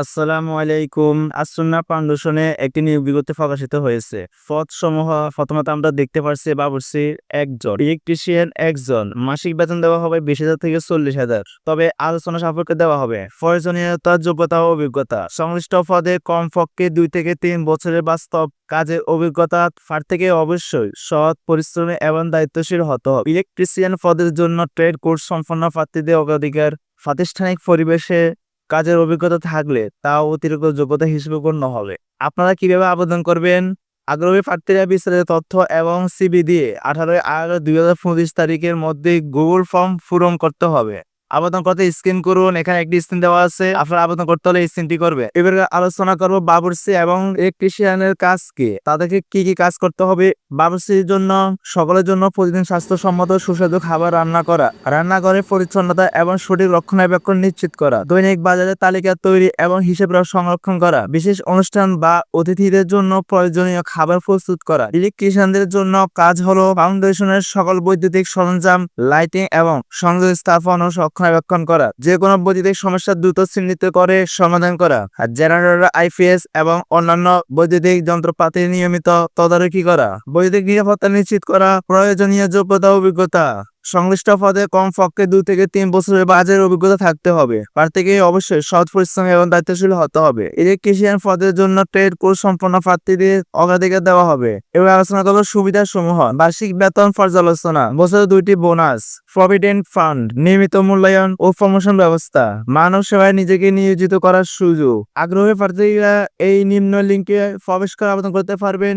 আসসালামু আলাইকুম। আসুন্না ফাউন্ডেশনে একটি নিয়োগ বিজ্ঞপ্তি প্রকাশিত হয়েছে। পদ সমূহ প্রথমত আমরা দেখতে পাচ্ছি বাবুর্চির একজন, ইলেকট্রিশিয়ান একজন। মাসিক বেতন দেওয়া হবে বিশ হাজার থেকে চল্লিশ হাজার। তবে আলোচনা সাপেক্ষে দেওয়া হবে, প্রয়োজনীয়তা, যোগ্যতা ও অভিজ্ঞতা। সংশ্লিষ্ট পদে কমপক্ষে দুই থেকে তিন বছরের বাস্তব কাজের অভিজ্ঞতা ফার থেকে অবশ্যই সৎ পরিশ্রমী এবং দায়িত্বশীল হতে হবে। ইলেকট্রিশিয়ান পদের জন্য ট্রেড কোর্স সম্পন্ন প্রার্থীদের অগ্রাধিকার, প্রাতিষ্ঠানিক পরিবেশে কাজের অভিজ্ঞতা থাকলে তা অতিরিক্ত যোগ্যতা হিসেবে গণ্য হবে। আপনারা কীভাবে আবেদন করবেন? আগ্রহী প্রার্থীরা বিস্তারিত তথ্য এবং সিবি দিয়ে আঠারোই আগস্ট দুই হাজার পঁচিশ তারিখের মধ্যে গুগল ফর্ম পূরণ করতে হবে। আবেদন করতে স্ক্রিন করুন, এখানে একটি স্ক্রিন দেওয়া আছে, আপনারা আবেদন করতে হলে স্ক্রিনটি করবে। এবারে আলোচনা করব বাবুর্চি এবং ইলেকট্রিশিয়ানের কাজ কি? তাদেরকে কি কি কাজ করতে হবে? বাবুর্চির জন্য, সকলের জন্য প্রতিদিন স্বাস্থ্যসম্মত সুস্বাদু খাবার রান্না করা রান্নাঘরের পরিচ্ছন্নতা এবং সঠিক রক্ষণাবেক্ষণ নিশ্চিত করা, দৈনিক বাজারে তালিকা তৈরি এবং হিসেব সংরক্ষণ করা, বিশেষ অনুষ্ঠান বা অতিথিদের জন্য প্রয়োজনীয় খাবার প্রস্তুত করা ইলেকট্রিশিয়ানদের জন্য কাজ হলো ফাউন্ডেশনের সকল বৈদ্যুতিক সরঞ্জাম লাইটিং এবং সংযোগ স্থাপন ও রক্ষণাবেক্ষণ করা। যে কোনো বৈদ্যুতিক সমস্যা দ্রুত চিহ্নিত করে সমাধান করা। আর জেনারেটর, আইপিএস এবং অন্যান্য বৈদ্যুতিক যন্ত্রপাতি নিয়মিত তদারকি করা। বৈদ্যুতিক নিরাপত্তা নিশ্চিত করা প্রয়োজনীয় যোগ্যতা অভিজ্ঞতা। সংশ্লিষ্ট পদে কমপক্ষে দুই থেকে তিন বছরের বাজের অভিজ্ঞতা থাকতে হবে। প্রার্থীকে অবশ্যই সৎ পরিশ্রমী এবং দায়িত্বশীল হতে হবে। ইলেকট্রিশিয়ান পদের জন্য ট্রেড কোর্স সম্পন্ন প্রার্থীদের অগ্রাধিকার দেওয়া হবে। এবার আলোচনা করব সুবিধা সমূহ বার্ষিক বেতন পর্যালোচনা, বছরে দুইটি বোনাস, প্রভিডেন্ট ফান্ড, নিয়মিত মূল্যায়ন ও প্রমোশন ব্যবস্থা, মানব সেবায় নিজেকে নিয়োজিত করার সুযোগ। আগ্রহী প্রার্থীরা এই নিম্ন লিঙ্কে প্রবেশ করে আবেদন করতে পারবেন।